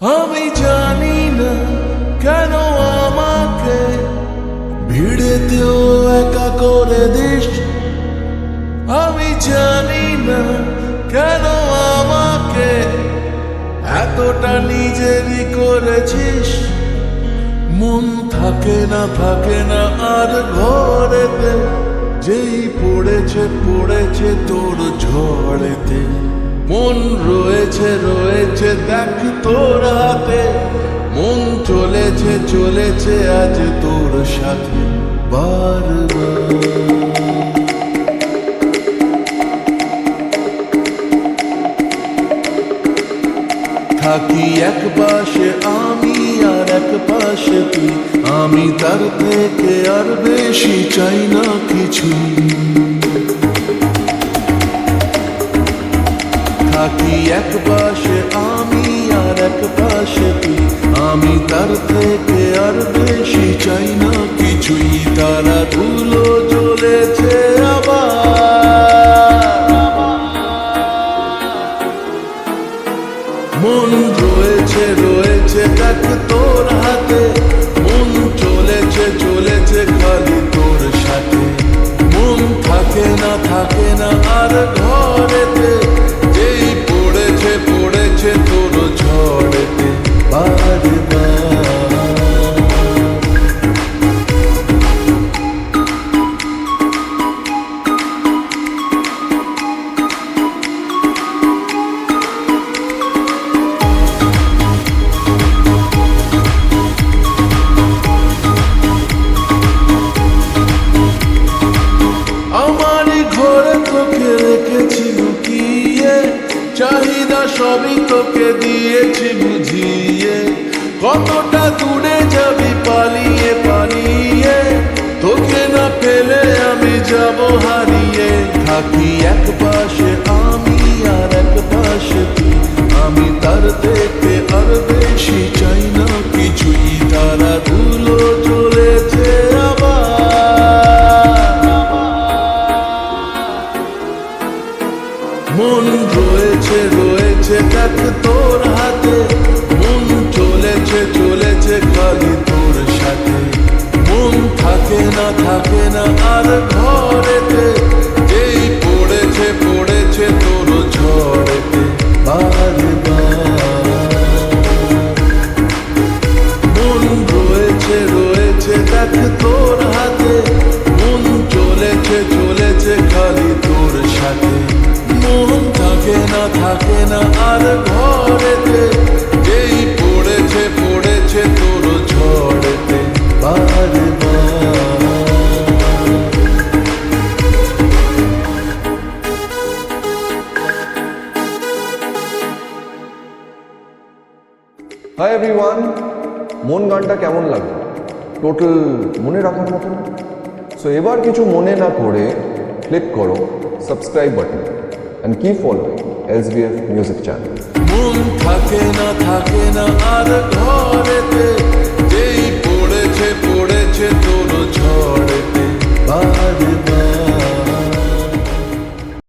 আমি জানি না কেন আমাকে ভিড়েতেও একা করে দিস। আমি জানি না কেন আমাকে এতটা নিজেরই করেছিস। মন থাকে না থাকে না আর ঘরেতে, যেই পড়েছে পড়েছে তোর ঝড়েতে। মন রয়েছে রয়েছে, দেখ তোর হাতে। মন চলেছে চলেছে আজ তোর সাথে বারবার। থাকি এক পাশে, আমি আর এক পাশে তুই আমি তার থেকে আর বেশি চাই না কিছু। থাকি এক পাশে আমি আর এক পাশে তুই আমি তার থেকে আর বেশি চাই না কিছুই। তারা ধুলো জ্বলেছে আবার। মন রয়েছে রয়েছে দেখ তোর হাতে। চাহিদা সবই তোকে দিয়েছি বুঝিয়ে। কতটা দূরে যাবি পালিয়ে মন রয়েছে রয়েছে দেখ তোর হাতে। মন চলেছে চলেছে খালি তোর সাথে। মন থাকে না থাকে না আর ঘরেতে। যেই পড়েছে পড়েছে তোর ঝড়েতে। বারে মন রয়েছে রয়েছে দেখ তোর থাকে না থাকে না, আর ঘরেতে যেই পড়েছে পড়েছে তোর ঝড়েতে বারে হাই এভরিওয়ান মন গানটা কেমন লাগল? টোটাল মনে রাখার মতন সো এবার কিছু মনে না করে ক্লিক করো সাবস্ক্রাইব বাটন অ্যান্ড কি ফলোইং এস বি এফ